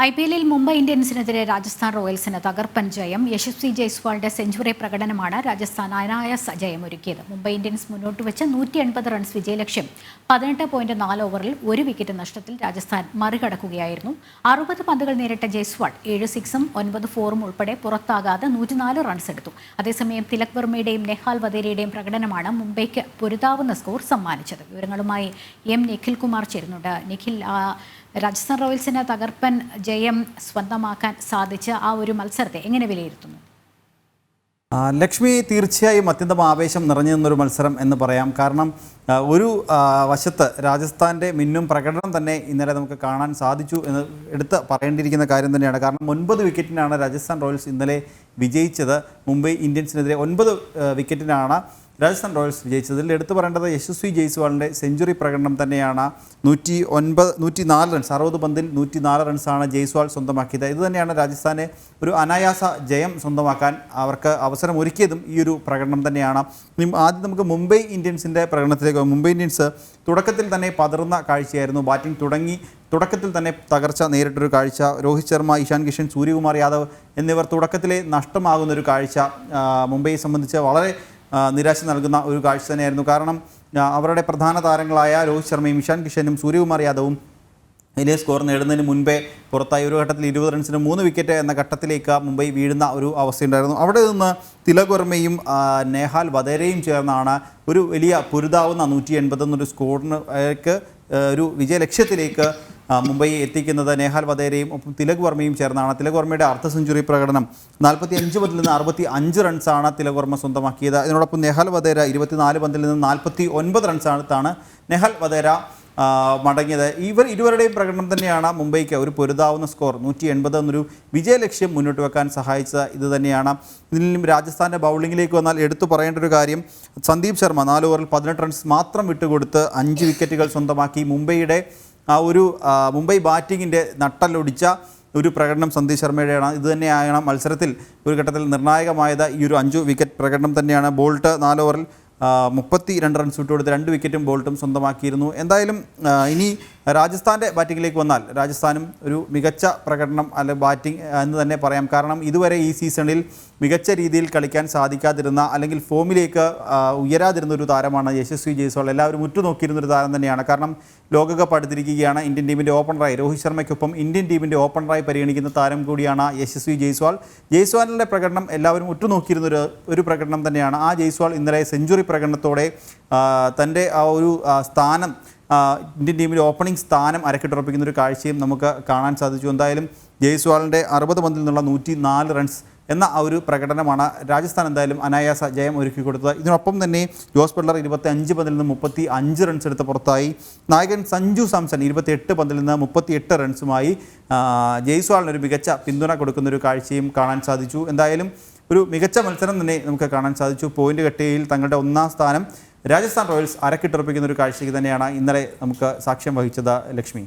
I P എല്ലിൽ മുംബൈ ഇന്ത്യൻസിനെതിരെ രാജസ്ഥാൻ റോയൽസിന് തകർപ്പൻ ജയം. യശസ്വി ജയ്സ്വാളിന്റെ സെഞ്ചുറി പ്രകടനമാണ് രാജസ്ഥാൻ അനായാസ ജയമൊരുക്കിയത്. മുംബൈ ഇന്ത്യൻസ് മുന്നോട്ട് വെച്ച നൂറ്റി എൺപത് റൺസ് വിജയലക്ഷ്യം. പതിനെട്ട് പോയിന്റ് നാല് ഓവറിൽ ഒരു വിക്കറ്റ് നഷ്ടത്തിൽ രാജസ്ഥാൻ മറികടക്കുകയായിരുന്നു. അറുപത് പന്തുകൾ നേരിട്ട ജയ്സ്വാൾ ഏഴ് സിക്സും ഒൻപത് ഫോറും ഉൾപ്പെടെ പുറത്താകാതെ നൂറ്റിനാല് റൺസ് എടുത്തു. അതേസമയം തിലക് വർമ്മയുടെയും നെഹാൽ വധേരയുടെയും പ്രകടനമാണ് മുംബൈക്ക് പൊരുതാവുന്ന സ്കോർ സമ്മാനിച്ചത്. വിവരങ്ങളുമായി എം നിഖിൽ കുമാർ ചേരുന്നുണ്ട്. നിഖിൽ രാജസ്ഥാൻ റോയൽസിന് തകർപ്പൻ ജയം സ്വന്തമാക്കാൻ സാധിച്ച ആ ഒരു മത്സരത്തെ എങ്ങനെ വിലയിരുത്തുന്നു? ലക്ഷ്മി തീർച്ചയായും അത്യന്തം ആവേശം നിറഞ്ഞു നിന്നൊരു മത്സരം എന്ന് പറയാം. കാരണം ഒരു വശത്ത് രാജസ്ഥാന്റെ മിന്നും പ്രകടനം തന്നെ ഇന്നലെ നമുക്ക് കാണാൻ സാധിച്ചു എന്ന് എടുത്ത് പറയേണ്ടിയിരിക്കുന്ന കാര്യം തന്നെയാണ്. കാരണം ഒൻപത് വിക്കറ്റിനാണ് രാജസ്ഥാൻ റോയൽസ് ഇന്നലെ വിജയിച്ചത്. മുംബൈ ഇന്ത്യൻസിനെതിരെ ഒൻപത് വിക്കറ്റിനാണ് രാജസ്ഥാൻ റോയൽസ് വിജയിച്ചത്. ഇതിൽ എടുത്തു പറയേണ്ടത് യശസ്വി ജയ്സ്വാളിന്റെ സെഞ്ചുറി പ്രകടനം തന്നെയാണ്. നൂറ്റി ഒൻപത് നൂറ്റി നാല് റൺസ് അറുപത് പന്തിൽ നൂറ്റി നാല് റൺസാണ് ജയ്സ്വാൾ സ്വന്തമാക്കിയത്. ഇത് തന്നെയാണ് രാജസ്ഥാനെ ഒരു അനായാസ ജയം സ്വന്തമാക്കാൻ അവർക്ക് അവസരം ഒരുക്കിയതും ഈ ഒരു പ്രകടനം തന്നെയാണ്. ആദ്യം നമുക്ക് മുംബൈ ഇന്ത്യൻസിന്റെ പ്രകടനത്തിലേക്ക്. മുംബൈ ഇന്ത്യൻസ് തുടക്കത്തിൽ തന്നെ പതറുന്ന കാഴ്ചയായിരുന്നു. ബാറ്റിംഗ് തുടങ്ങി തുടക്കത്തിൽ തന്നെ തകർച്ച നേരിട്ടൊരു കാഴ്ച. രോഹിത് ശർമ്മ ഇഷാൻ കിഷൻ സൂര്യകുമാർ യാദവ് എന്നിവർ തുടക്കത്തിലെ നഷ്ടമാകുന്നൊരു കാഴ്ച മുംബൈയെ സംബന്ധിച്ച് വളരെ നിരാശ നൽകുന്ന ഒരു കാഴ്ച തന്നെയായിരുന്നു. കാരണം അവരുടെ പ്രധാന താരങ്ങളായ രോഹിത് ശർമ്മയും ഇഷാൻ കിഷനും സൂര്യകുമാർ യാദവും വലിയ സ്കോർ നേടുന്നതിന് മുൻപേ പുറത്തായി. ഒരു ഘട്ടത്തിൽ ഇരുപത് റൺസിന് മൂന്ന് വിക്കറ്റ് എന്ന ഘട്ടത്തിലേക്ക് മുംബൈ വീഴുന്ന ഒരു അവസ്ഥയുണ്ടായിരുന്നു. അവിടെ നിന്ന് തിലക് വർമ്മയും നേഹാൽ വധേരയും ചേർന്നാണ് ഒരു വലിയ പൊരുതാവുന്ന നൂറ്റി എൺപത് എന്നൊരു സ്കോറിന് ഒരു വിജയലക്ഷ്യത്തിലേക്ക് ആ, മുംബൈയെ എത്തിക്കുന്നത് നേഹാൽ വധേരയും ഒപ്പം തിലക് വർമ്മയും ചേർന്നാണ്. തിലക് വർമ്മയുടെ അർദ്ധ സെഞ്ചുറി പ്രകടനം നാൽപ്പത്തി അഞ്ച് പന്തിൽ നിന്ന് അറുപത്തി അഞ്ച് റൺസാണ് തിലക് വർമ്മ സ്വന്തമാക്കിയത്. ഇതിനോടൊപ്പം നേഹാൽ വധേര ഇരുപത്തിനാല് പന്തിൽ നിന്ന് നാൽപ്പത്തി ഒൻപത് റൺസാണ് നെഹാൽ വധേര മടങ്ങിയത്. ഇവർ ഇരുവരുടെയും പ്രകടനം തന്നെയാണ് മുംബൈക്ക് ഒരു പൊരുതാവുന്ന സ്കോർ നൂറ്റി എൺപത് എന്നൊരു വിജയലക്ഷ്യം മുന്നോട്ട് വെക്കാൻ സഹായിച്ചത് ഇത് തന്നെയാണ്. നിന്നും രാജസ്ഥാന്റെ ബൗളിങ്ങിലേക്ക് വന്നാൽ എടുത്തു പറയേണ്ട ഒരു കാര്യം സന്ദീപ് ശർമ്മ നാല് ഓവറിൽ പതിനെട്ട് റൺസ് മാത്രം വിട്ടുകൊടുത്ത് അഞ്ച് വിക്കറ്റുകൾ സ്വന്തമാക്കി മുംബൈയുടെ ആ ഒരു മുംബൈ ബാറ്റിങ്ങിന്റെ നട്ടലൊടിച്ച ഒരു പ്രകടനം സന്ദീപ് ശർമ്മയുടെയാണ്. ഇത് തന്നെയാണ് മത്സരത്തിൽ ഒരു ഘട്ടത്തിൽ നിർണായകമായത്. ഈ ഒരു അഞ്ചു വിക്കറ്റ് പ്രകടനം തന്നെയാണ് ബോൾട്ട് നാല് ഓവറിൽ മുപ്പത്തി രണ്ട് റൺസ് വിട്ടുകൊടുത്ത് രണ്ട് വിക്കറ്റും ബോൾട്ടും സ്വന്തമാക്കിയിരുന്നു. എന്തായാലും ഇനി രാജസ്ഥാന്റെ ബാറ്റിങ്ങിലേക്ക് വന്നാൽ രാജസ്ഥാനും ഒരു മികച്ച പ്രകടനം അല്ലെ ബാറ്റിംഗ് എന്ന് തന്നെ പറയാം. കാരണം ഇതുവരെ ഈ സീസണിൽ മികച്ച രീതിയിൽ കളിക്കാൻ സാധിക്കാതിരുന്ന അല്ലെങ്കിൽ ഫോമിലേക്ക് ഉയരാതിരുന്ന ഒരു താരമാണ് യശസ്വി ജയ്സ്വാൾ. എല്ലാവരും ഉറ്റുനോക്കിയിരുന്ന ഒരു താരം തന്നെയാണ്. കാരണം ലോകകപ്പ് അടുത്തിരിക്കുകയാണ് ഇന്ത്യൻ ടീമിന്റെ ഓപ്പണറായി. രോഹിത് ശർമ്മയ്ക്കൊപ്പം ഇന്ത്യൻ ടീമിന്റെ ഓപ്പണറായി പരിഗണിക്കുന്ന താരം കൂടിയാണ് യശസ്വി ജയ്സ്വാൾ. ജയ്സ്വാളിന്റെ പ്രകടനം എല്ലാവരും ഉറ്റുനോക്കിയിരുന്ന ഒരു പ്രകടനം തന്നെയാണ്. ആ ജയ്സ്വാൾ ഇന്നലെ സെഞ്ചുറി പ്രകടനത്തോടെ തന്റെ ആ ഒരു സ്ഥാനം ഇന്ത്യൻ ടീമിന്റെ ഓപ്പണിംഗ് സ്ഥാനം അരക്കിട്ടുറപ്പിക്കുന്ന ഒരു കാഴ്ചയും നമുക്ക് കാണാൻ സാധിച്ചു. എന്തായാലും ജയ്സ്വാളിന്റെ അറുപത് പന്തിൽ നിന്നുള്ള നൂറ്റി നാല് റൺസ് എന്ന ആ ഒരു പ്രകടനമാണ് രാജസ്ഥാൻ എന്തായാലും അനായാസ ജയം ഒരുക്കി കൊടുത്തത്. ഇതിനൊപ്പം തന്നെ ജോസ് ബട്ട്ലർ ഇരുപത്തി അഞ്ച് പന്തിൽ നിന്ന് മുപ്പത്തി അഞ്ച് റൺസ് എടുത്ത് പുറത്തായി. നായകൻ സഞ്ജു സാംസൺ ഇരുപത്തി എട്ട് പന്തിൽ നിന്ന് മുപ്പത്തി എട്ട് റൺസുമായി ജയ്സ്വാളിനൊരു മികച്ച പിന്തുണ കൊടുക്കുന്ന ഒരു കാഴ്ചയും കാണാൻ സാധിച്ചു. എന്തായാലും ഒരു മികച്ച മത്സരം തന്നെ നമുക്ക് കാണാൻ സാധിച്ചു. പോയിന്റ് കട്ടിയിൽ തങ്ങളുടെ ഒന്നാം സ്ഥാനം രാജസ്ഥാൻ റോയൽസ് അരക്കിട്ടുറപ്പിക്കുന്ന ഒരു കാഴ്ചയ്ക്ക് തന്നെയാണ് ഇന്നലെ നമുക്ക് സാക്ഷ്യം വഹിച്ചത് ലക്ഷ്മി.